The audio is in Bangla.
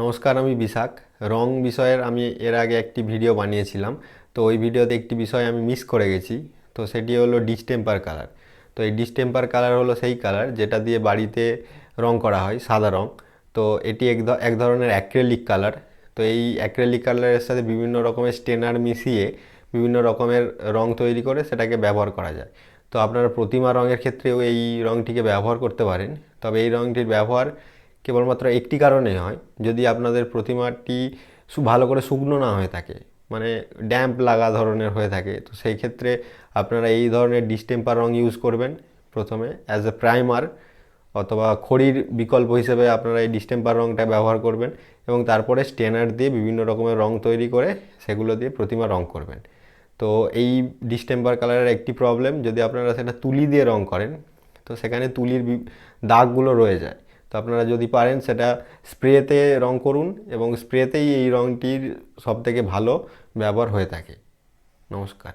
নমস্কার, আমি বিশাখ রং বিষয়ের আমি এর আগে একটি ভিডিও বানিয়েছিলাম। তো ওই ভিডিওতে একটি বিষয় আমি মিস করে গেছি। তো সেটি হলো ডিস্টেম্পার কালার। তো এই ডিস্টেম্পার কালার হলো সেই কালার যেটা দিয়ে বাড়িতে রং করা হয়, সাদা রং। তো এটি এক এক ধরনের অ্যাক্রেলিক কালার। তো এই অ্যাক্রেলিক কালারের সাথে বিভিন্ন রকমের স্টেনার মিশিয়ে বিভিন্ন রকমের রং তৈরি করে সেটাকে ব্যবহার করা যায়। তো আপনারা প্রতিমা রঙের ক্ষেত্রেও এই রংটিকে ব্যবহার করতে পারেন। তবে এই রংটির ব্যবহার কেবলমাত্র একটি কারণেই হয়, যদি আপনাদের প্রতিমাটি ভালো করে শুকনো না হয়ে থাকে মানে ড্যাম্প লাগা ধরনের হয়ে থাকে, তো সেই ক্ষেত্রে আপনারা এই ধরনের ডিস্টেম্পার রং ইউজ করবেন প্রথমে অ্যাজ এ প্রাইমার অথবা খড়ির বিকল্প হিসেবে আপনারা এই ডিস্টেম্পার রংটা ব্যবহার করবেন এবং তারপরে স্টেনার দিয়ে বিভিন্ন রকমের রং তৈরি করে সেগুলো দিয়ে প্রতিমা রং করবেন। তো এই ডিস্টেম্পার কালারের একটি প্রবলেম যদি আপনারা সেটা তুলি দিয়ে রং করেন, তো সেখানে তুলির দাগগুলো রয়ে যায়। আপনারা যদি পারেন সেটা স্প্রেতে রং করুন এবং স্প্রেতেই এই রংটির সবথেকে ভালো ব্যবহার হয়ে থাকে। নমস্কার।